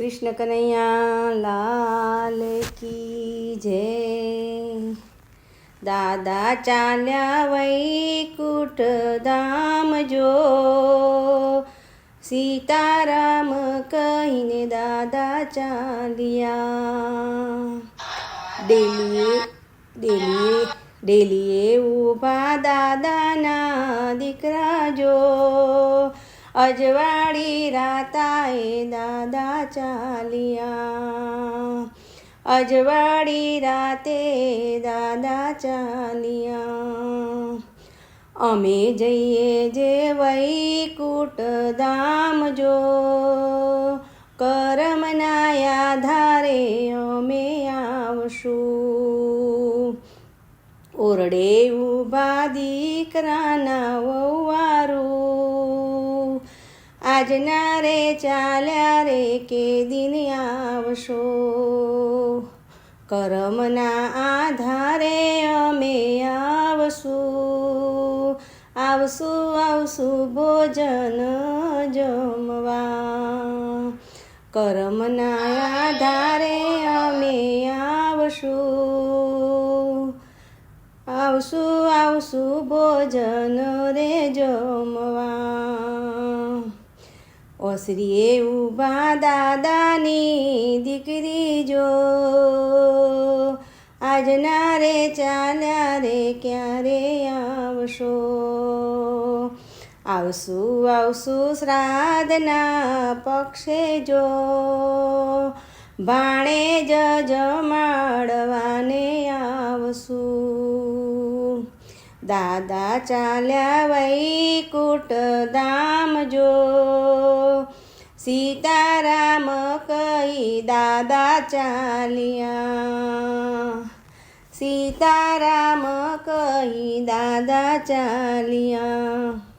કૃષ્ણ કનૈયા લાલ કી જય. દાદા ચાલ્યા વૈકુટ ધામ જો. સીતારામ કહીને દાદા ચાલ્યા. ડેલીએ ડેલીએ ડેલીએ ઊભા દાદાના દીકરા જો. અજવાળી રાતાએ દાદા ચાલ્યા. અજવાળી રાતે દાદા ચાલ્યા. અમે જઈએ જે વૈકુટ ધામ જો, કરમના આધારે અમે આવશું. ઓરડે ઊભા દીકરાના વવારું આજના રે ચાલ્યા રે કે દિન આવશો? કરમના આધારે અમે આવશું. આવશું આવશું ભોજન જમવા. કરમના આધારે અમે આવશું. આવશું આવશું ભોજન રે જમવા. ઓસરીએ ઊભા દાદાની દીકરી જો. આજના રે ચાલ્યા રે, ક્યારે આવશો? આવશું આવશું શ્રાદ્ધના પક્ષે જો. ભાણે જ જમાડવાને આવશું. દાદા ચાલ્યા વૈકુટ દામ જો. સીતારામ કહી દાદા ચાલ્યા. સીતારામ કહી દાદા ચાલ્યા.